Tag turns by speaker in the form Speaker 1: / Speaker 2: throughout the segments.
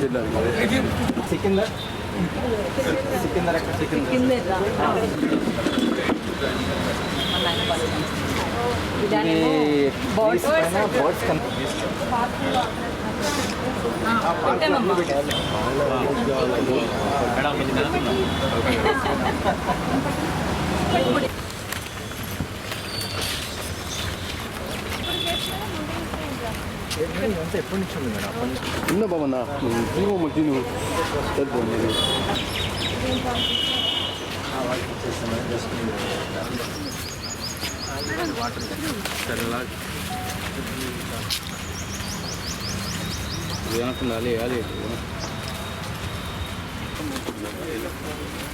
Speaker 1: చెల్లాలి
Speaker 2: సికిందర్ సికిందర్ సికిందర్ ఇది బోర్డ్స్ పైన బోర్డ్స్ ఎప్పటి నుంచి ఉంది మేడం అప్పటి నుంచి
Speaker 1: ఉన్న బాబన్నా నువ్వు మంచి నువ్వు సరిపోయింది అది మిగిలేదు పోరా సార్ దీన్ని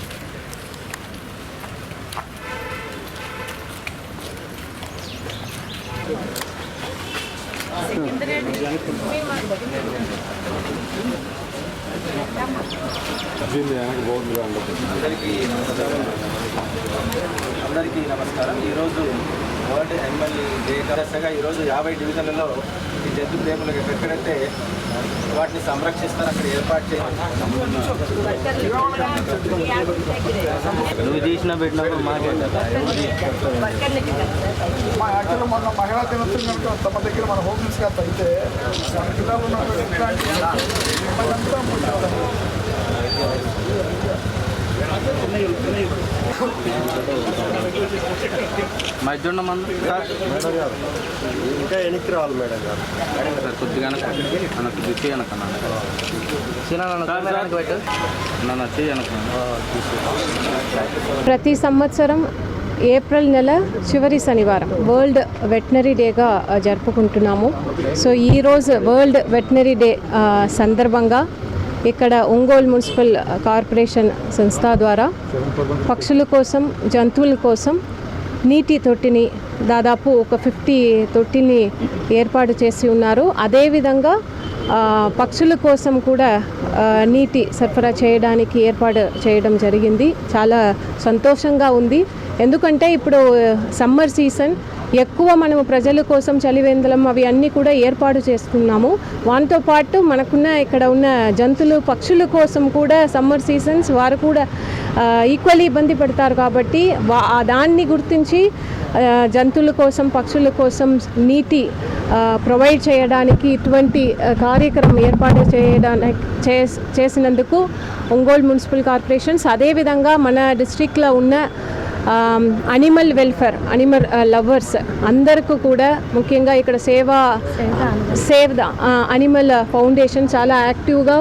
Speaker 2: అందరికీ నమస్కారం. అందరికీ నమస్కారం ఈరోజు వరల్డ్ ఎమ్మెల్యే డే దశగా ఈరోజు యాభై డివిజన్లలో ఈ జంతు ప్రేములకు ఎక్కడెక్కడైతే వాటిని సంరక్షిస్తారు అక్కడ ఏర్పాటు చేయాలి. నువ్వు తీసిన పెట్టినప్పుడు మాకే కదా
Speaker 3: మా యాక్చువల్గా మొన్న మహిళా దినోత్సవం కనుక తమ దగ్గర మన హోమ్ మినిస్టర్ గారు అయితే మన జిల్లాలో ఉన్న మనమంతా ముందు ఇంకా వెనక్కి రావాలి మేడం గారు?
Speaker 2: సార్ కొద్దిగా నాకు వచ్చి వెనకన్నా.
Speaker 4: ప్రతి సంవత్సరం ఏప్రిల్ నెల చివరి శనివారం వరల్డ్ వెటనరీ డేగా జరుపుకుంటున్నాము. సో ఈరోజు వరల్డ్ వెటనరీ డే సందర్భంగా ఇక్కడ ఒంగోలు మున్సిపల్ కార్పొరేషన్ సంస్థ ద్వారా పక్షుల కోసం జంతువుల కోసం నీటి తొట్టిని దాదాపు ఒక ఫిఫ్టీ తొట్టిని ఏర్పాటు చేసి ఉన్నారు. అదేవిధంగా పక్షుల కోసం కూడా నీటి సరఫరా చేయడానికి ఏర్పాటు చేయడం జరిగింది. చాలా సంతోషంగా ఉంది. ఎందుకంటే ఇప్పుడు సమ్మర్ సీజన్ ఎక్కువ మనము ప్రజల కోసం చలివేందలం అవి అన్నీ కూడా ఏర్పాటు చేసుకున్నాము. వాటితో పాటు మనకున్న ఇక్కడ ఉన్న జంతువులు పక్షుల కోసం కూడా సమ్మర్ సీజన్స్ వారు కూడా ఈక్వల్లీ ఇబ్బంది పడతారు కాబట్టి వా దాన్ని గుర్తించి జంతువుల కోసం పక్షుల కోసం నీటి ప్రొవైడ్ చేయడానికి ఇటువంటి కార్యక్రమం ఏర్పాటు చేయడానికి చేసినందుకు ఒంగోలు మున్సిపల్ కార్పొరేషన్స్ అదేవిధంగా మన డిస్టిక్లో ఉన్న అనిమల్ వెల్ఫేర్ అనిమల్ లవర్స్ అందరికీ కూడా ముఖ్యంగా ఇక్కడ సేవ సేవ్ ద అనిమల్ ఫౌండేషన్ చాలా యాక్టివ్గా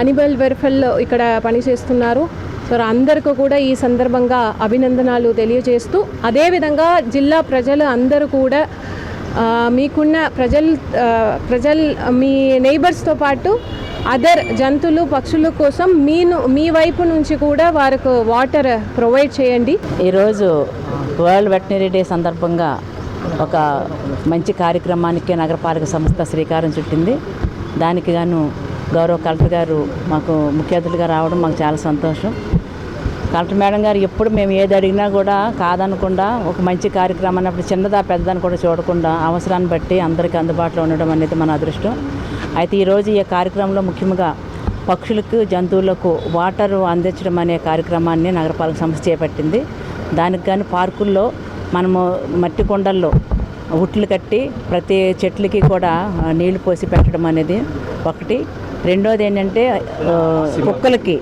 Speaker 4: అనిమల్ వెల్ఫేర్లో ఇక్కడ పనిచేస్తున్నారు. సో అందరికీ కూడా ఈ సందర్భంగా అభినందనాలు తెలియజేస్తూ అదేవిధంగా జిల్లా ప్రజలు అందరూ కూడా మీకున్న ప్రజలు ప్రజల్ మీ నైబర్స్తో పాటు అదర్ జంతువులు పక్షుల కోసం మీను మీ వైపు నుంచి కూడా వారికి వాటర్ ప్రొవైడ్ చేయండి.
Speaker 5: ఈరోజు వరల్డ్ వెటనరీ డే సందర్భంగా ఒక మంచి కార్యక్రమానికి నగరపాలక సంస్థ శ్రీకారం చుట్టింది. దానికి గాను గౌరవ కలెక్టర్ గారు మాకు ముఖ్య అతిథులుగా రావడం మాకు చాలా సంతోషం. కలెక్టర్ మేడం గారు ఎప్పుడు మేము ఏది అడిగినా కూడా కాదనకుండా ఒక మంచి కార్యక్రమం అన్నప్పుడు చిన్నదా పెద్దదని కూడా చూడకుండా అవసరాన్ని బట్టి అందరికీ అందుబాటులో ఉండడం అనేది మన అదృష్టం. అయితే ఈరోజు ఈ కార్యక్రమంలో ముఖ్యంగా పక్షులకు జంతువులకు వాటర్ అందించడం అనే కార్యక్రమాన్ని నగరపాలక సంస్థ చేపట్టింది. దానికి కానీ పార్కుల్లో మనము మట్టి కొండల్లో ఉట్లు కట్టి ప్రతి చెట్లకి కూడా నీళ్ళు పోసి పెట్టడం అనేది ఒకటి. రెండోది ఏంటంటే కుక్కలకి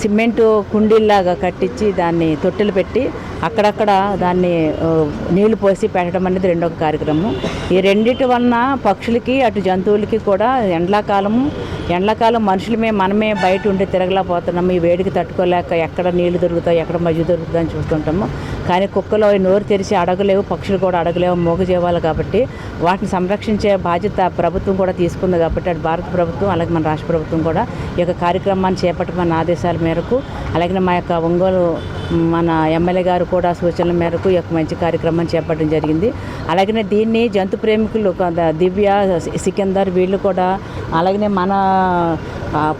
Speaker 5: సిమెంటు కుండీల్లాగా కట్టించి దాన్ని తొట్టెలు పెట్టి అక్కడక్కడ దాన్ని నీళ్ళు పోసి పెట్టడం అనేది రెండో కార్యక్రమం. ఈ రెండిటి వలన పక్షులకి అటు జంతువులకి కూడా ఎండాకాలము ఎండాకాలం మనుషులమే మనమే బయట ఉండి తిరగలేకపోతున్నాము. ఈ వేడికి తట్టుకోలేక ఎక్కడ నీళ్ళు దొరుకుతాయి ఎక్కడ మజ్జి దొరుకుతుందని చూస్తుంటాము. కానీ కుక్కలు నోరు తెరిచి అడగలేవు పక్షులు కూడా అడగలేవు మూగజీవాలు కాబట్టి వాటిని సంరక్షించే బాధ్యత ప్రభుత్వం కూడా తీసుకుంది కాబట్టి అటు భారత ప్రభుత్వం అలాగే మన రాష్ట్ర ప్రభుత్వం కూడా ఈ యొక్క కార్యక్రమాన్ని చేపట్టమన్న ఆదేశాల మేరకు అలాగే మా యొక్క ఒంగోలు మన ఎమ్మెల్యే గారు కూడా సూచనల మేరకు ఈ యొక్క మంచి కార్యక్రమాన్ని చేపట్టడం జరిగింది. అలాగనే దీన్ని జంతు ప్రేమికులు దివ్య సికిందర్ వీళ్ళు కూడా అలాగనే మన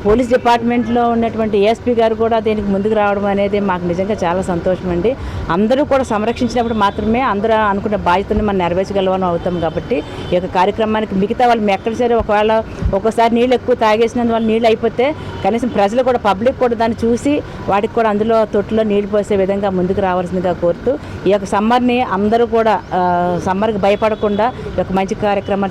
Speaker 5: పోలీస్ డిపార్ట్మెంట్లో ఉన్నటువంటి ఏఎస్పీ గారు కూడా దీనికి ముందుకు రావడం అనేది మాకు నిజంగా చాలా సంతోషం అండి. అందరూ కూడా సంరక్షించినప్పుడు మాత్రమే అందరూ అనుకున్న బాధ్యతను మనం నెరవేర్చగలవని అవుతాం కాబట్టి ఈ యొక్క కార్యక్రమానికి మిగతా వాళ్ళు ఎక్కడ సరే ఒకవేళ ఒక్కోసారి నీళ్ళు ఎక్కువ తాగేసినందువల్ల నీళ్ళు అయిపోతే కనీసం ప్రజలు కూడా పబ్లిక్ కూడా దాన్ని చూసి వాటికి కూడా అందులో తొట్టులో నీళ్ళు పోసే విధంగా ముందుకు రావాల్సిందిగా కోరుతూ ఈ యొక్క సమ్మర్ని అందరూ కూడా సమ్మర్కి భయపడకుండా ఈ యొక్క మంచి కార్యక్రమాలు